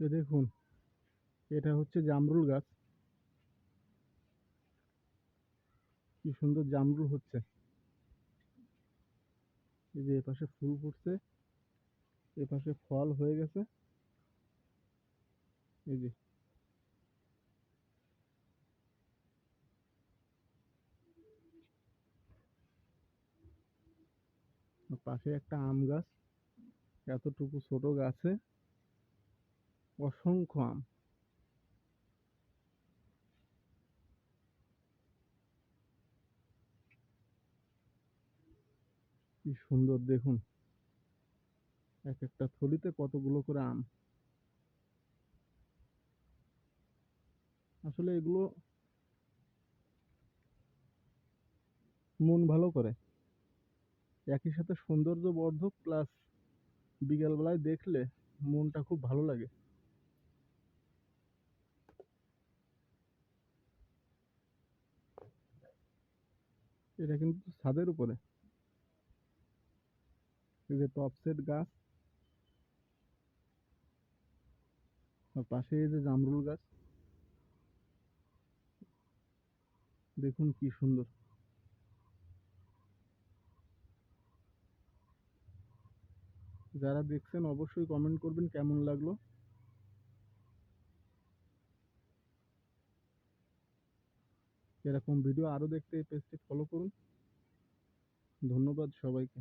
দেখুন, এটা হচ্ছে জামরুল গাছ। কি সুন্দর জামরুল হচ্ছে। এই যে এপাশে ফুল ফুটছে, এপাশে ফল হয়ে গেছে। এই যে। পাশে একটা আম গাছ, এতটুকু ছোট গাছে। অসংখ্য আম। কি সুন্দর দেখুন। এক একটা থলিতে কতগুলো করে আম। আসলে এগুলো মন ভালো করে। একই সাথে সৌন্দর্য বর্ধক প্লাস বিকেলবেলায় দেখলে মনটা খুব ভালো লাগে। এটা কিন্তু ছাদের উপরে। যে টপ সেট গাছ। আর পাশে এই যে জামরুল গাছ। দেখুন কি সুন্দর। যারা দেখছেন অবশ্যই কমেন্ট করবেন কেমন লাগল। এরকম ভিডিও আরও দেখতে এই পেজটি ফলো করুন। ধন্যবাদ সবাইকে।